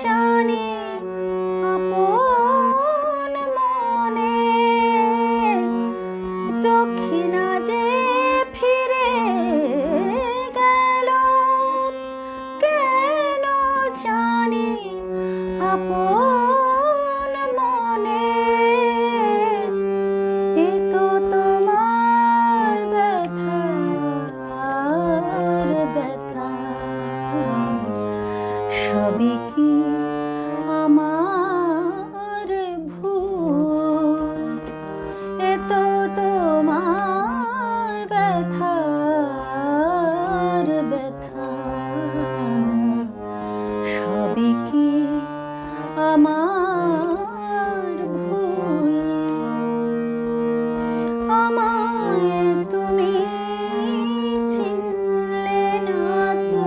Johnny. আমার ভুল। আমায় তুমি চিনলে না তো?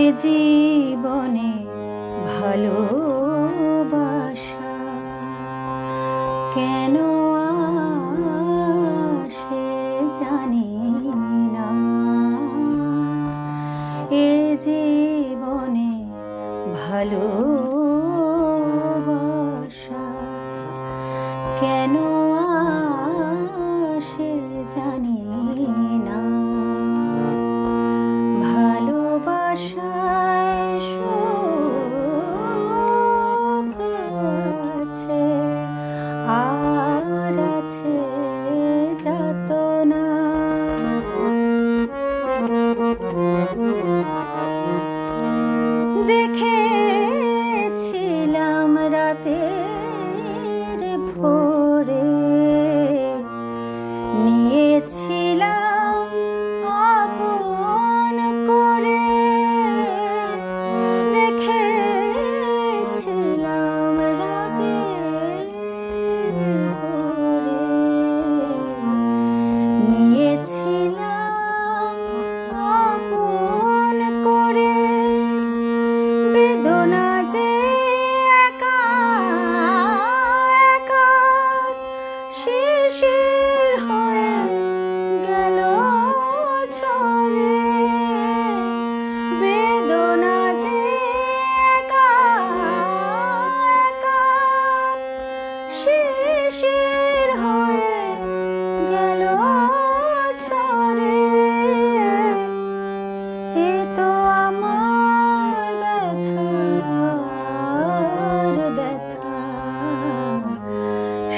এ জীবনে ভালো এ জীবনে ভালো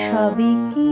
সবই কি?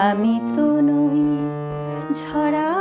আমি তো নই ঝরা